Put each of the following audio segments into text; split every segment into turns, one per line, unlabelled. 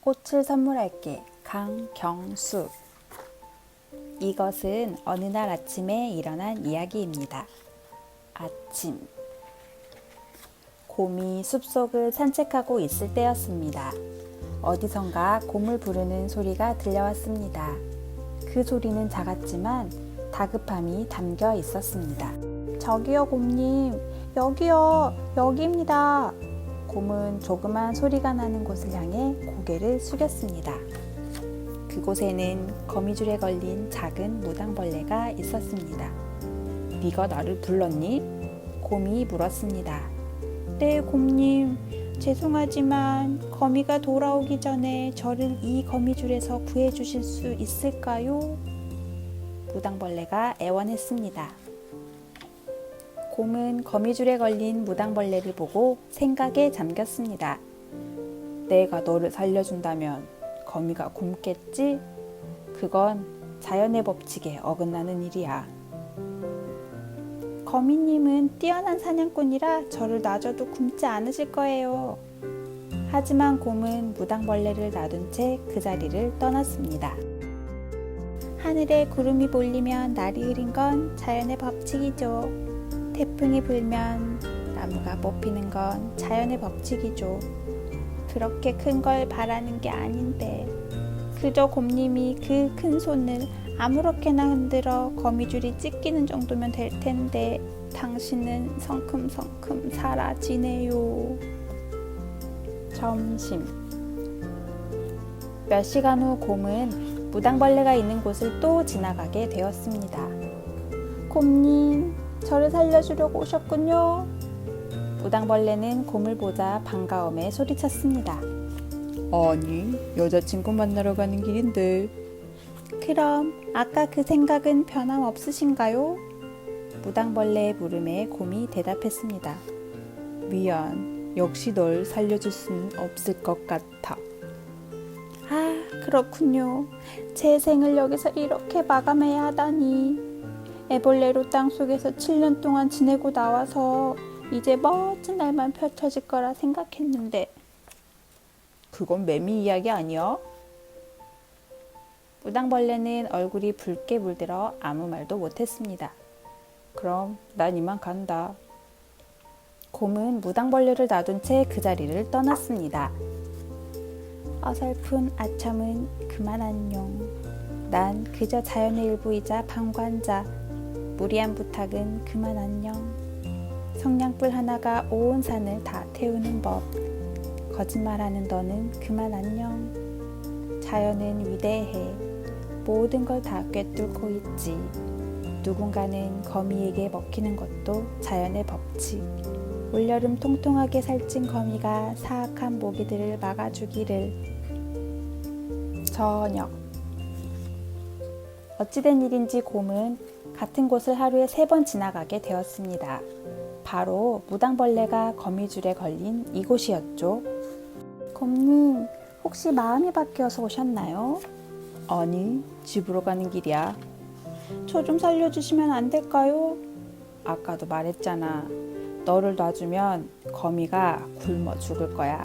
꽃을 선물할게. 강경수. 이것은 어느 날 아침에 일어난 이야기입니다. 아침. 곰이 숲속을 산책하고 있을 때였습니다. 어디선가 곰을 부르는 소리가 들려왔습니다. 그 소리는 작았지만 다급함이 담겨 있었습니다. 저기요, 곰님. 여기요. 여기입니다. 곰은 조그만 소리가 나는 곳을 향해 고개를 숙였습니다. 그곳에는 거미줄에 걸린 작은 무당벌레가 있었습니다. 네가 나를 불렀니? 곰이 물었습니다. 네, 곰님. 죄송하지만 거미가 돌아오기 전에 저를 이 거미줄에서 구해 주실 수 있을까요? 무당벌레가 애원했습니다. 곰은 거미줄에 걸린 무당벌레를 보고 생각에 잠겼습니다. 내가 너를 살려준다면 거미가 굶겠지? 그건 자연의 법칙에 어긋나는 일이야. 거미님은 뛰어난 사냥꾼이라 저를 놔줘도 굶지 않으실 거예요. 하지만 곰은 무당벌레를 놔둔 채 그 자리를 떠났습니다. 하늘에 구름이 몰리면 날이 흐린 건 자연의 법칙이죠. 태풍이 불면 나무가 뽑히는 건 자연의 법칙이죠. 그렇게 큰 걸 바라는 게 아닌데 그저 곰님이 그 큰 손을 아무렇게나 흔들어 거미줄이 찢기는 정도면 될 텐데 당신은 성큼성큼 사라지네요. 점심 몇 시간 후 곰은 무당벌레가 있는 곳을 또 지나가게 되었습니다. 곰님, 저를 살려주려고 오셨군요. 무당벌레는 곰을 보자 반가움에 소리쳤습니다.
아니, 여자친구 만나러 가는 길인데.
그럼 아까 그 생각은 변함없으신가요? 무당벌레의 물음에 곰이 대답했습니다.
미안. 역시 널 살려줄 수는 없을 것 같아.
아, 그렇군요. 제 생을 여기서 이렇게 마감해야 하다니. 애벌레로 땅속에서 7년 동안 지내고 나와서 이제 멋진 날만 펼쳐질 거라 생각했는데
그건 매미 이야기 아니야?
무당벌레는 얼굴이 붉게 물들어 아무 말도 못했습니다.
그럼 난 이만 간다.
곰은 무당벌레를 놔둔 채 그 자리를 떠났습니다. 어설픈 아첨은 그만 안녕. 난 그저 자연의 일부이자 방관자. 무리한 부탁은 그만 안녕. 성냥불 하나가 온 산을 다 태우는 법. 거짓말하는 너는 그만 안녕. 자연은 위대해. 모든 걸 다 꿰뚫고 있지. 누군가는 거미에게 먹히는 것도 자연의 법칙. 올여름 통통하게 살찐 거미가 사악한 모기들을 막아주기를. 저녁. 어찌된 일인지 곰은 같은 곳을 하루에 세 번 지나가게 되었습니다. 바로 무당벌레가 거미줄에 걸린 이곳이었죠. 곰님, 혹시 마음이 바뀌어서 오셨나요?
아니, 집으로 가는 길이야.
저 좀 살려주시면 안 될까요?
아까도 말했잖아. 너를 놔주면 거미가 굶어 죽을 거야.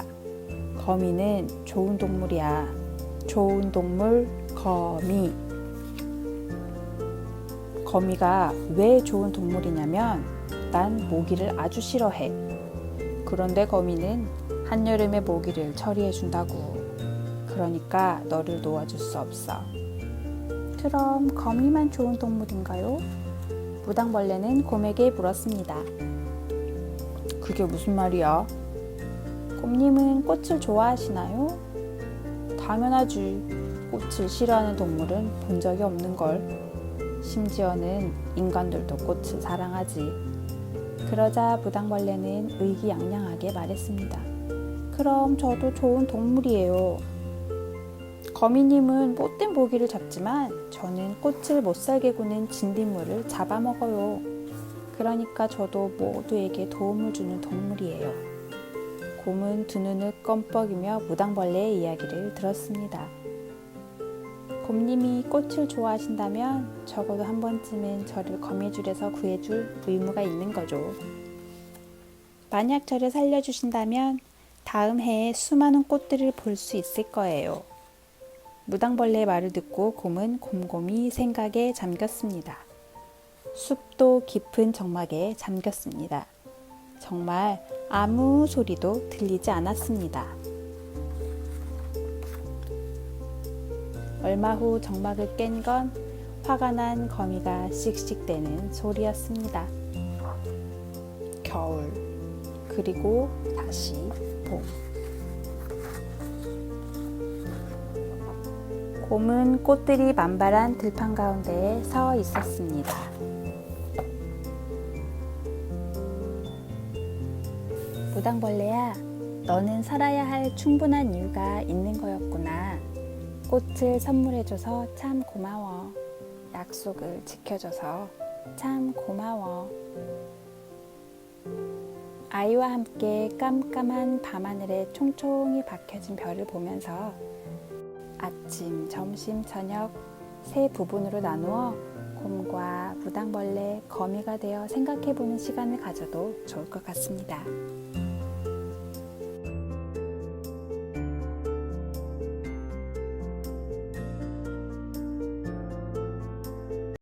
거미는 좋은 동물이야. 좋은 동물, 거미. 거미가 왜 좋은 동물이냐면 난 모기를 아주 싫어해. 그런데 거미는 한여름에 모기를 처리해 준다고. 그러니까 너를 놓아줄 수 없어.
그럼 거미만 좋은 동물인가요? 무당벌레는 곰에게 물었습니다.
그게 무슨 말이야?
곰님은 꽃을 좋아하시나요?
당연하지. 꽃을 싫어하는 동물은 본 적이 없는 걸. 심지어는 인간들도 꽃을 사랑하지.
그러자 무당벌레는 의기양양하게 말했습니다. 그럼 저도 좋은 동물이에요. 거미님은 못된 모기를 잡지만 저는 꽃을 못 살게 구는 진딧물을 잡아먹어요. 그러니까 저도 모두에게 도움을 주는 동물이에요. 곰은 두 눈을 껌뻑이며 무당벌레의 이야기를 들었습니다. 곰님이 꽃을 좋아하신다면 적어도 한 번쯤은 저를 거미줄에서 구해줄 의무가 있는 거죠. 만약 저를 살려주신다면 다음 해에 수많은 꽃들을 볼 수 있을 거예요. 무당벌레의 말을 듣고 곰은 곰곰이 생각에 잠겼습니다. 숲도 깊은 정막에 잠겼습니다. 정말 아무 소리도 들리지 않았습니다. 얼마 후 정막을 깬 건 화가 난 거미가 씩씩대는 소리였습니다. 겨울, 그리고 다시 봄. 곰은 꽃들이 만발한 들판 가운데에 서 있었습니다. 무당벌레야, 너는 살아야 할 충분한 이유가 있는. 꽃을 선물해줘서 참 고마워. 약속을 지켜줘서 참 고마워. 아이와 함께 깜깜한 밤하늘에 총총히 박혀진 별을 보면서 아침, 점심, 저녁 세 부분으로 나누어 곰과 무당벌레, 거미가 되어 생각해보는 시간을 가져도 좋을 것 같습니다.